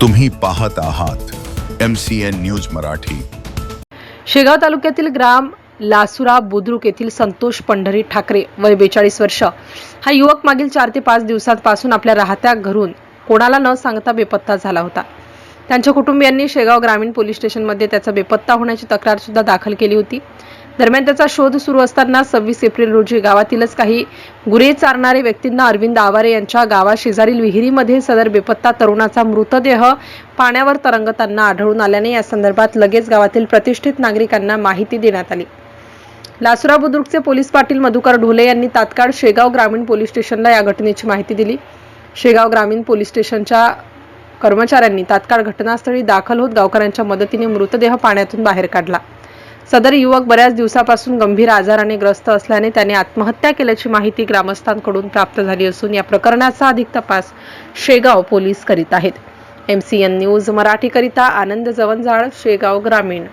तुम्ही पाहत आहात M C N news Marathi. Shegaon तालुक्यातील ग्राम लासुरा बुद्रुक येथील संतोष पंढरी ठाकरे वय बेचाळीस वर्ष. हा युवक मागील चार ते पाच दिवसांपासून आपल्या राहत्या घरून कोणाला न सांगता बेपत्ता झाला होता. त्यांच्या कुटुंबियांनी शेगाव ग्रामीण पोलीस स्टेशनमध्ये त्याचा बेपत्ता होण्याची तक्रार सुद्धा दाखल केली होती. दरम्यान त्याचा शोध सुरू असताना सव्वीस एप्रिल रोजी गावातीलच काही गुरे चारणारे व्यक्तींना अरविंद आवारे यांच्या गावाशेजारील विहिरीमध्ये सदर बेपत्ता तरुणाचा मृतदेह पाण्यावर तरंगताना आढळून आल्याने या संदर्भात लगेच गावातील प्रतिष्ठित नागरिकांना माहिती देण्यात आली. लासुरा बुद्रुकचे पोलीस पाटील मधुकर ढोले यांनी तात्काळ शेगाव ग्रामीण पोलीस स्टेशनला या घटनेची माहिती दिली. शेगाव ग्रामीण पोलीस स्टेशनच्या कर्मचाऱ्यांनी तात्काळ घटनास्थळी दाखल होत गावकऱ्यांच्या मदतीने मृतदेह पाण्यातून बाहेर काढला. सदर युवक बऱ्याच दिवसापासून गंभीर आजाराने ग्रस्त असल्याने त्याने आत्महत्या केल्याची माहिती ग्रामस्थांकडून प्राप्त झाली असून या प्रकरणाचा अधिक तपास शेगाव पोलीस करीत आहेत. एम सी एन न्यूज मराठीकरिता आनंद जवंजाळ शेगाव ग्रामीण.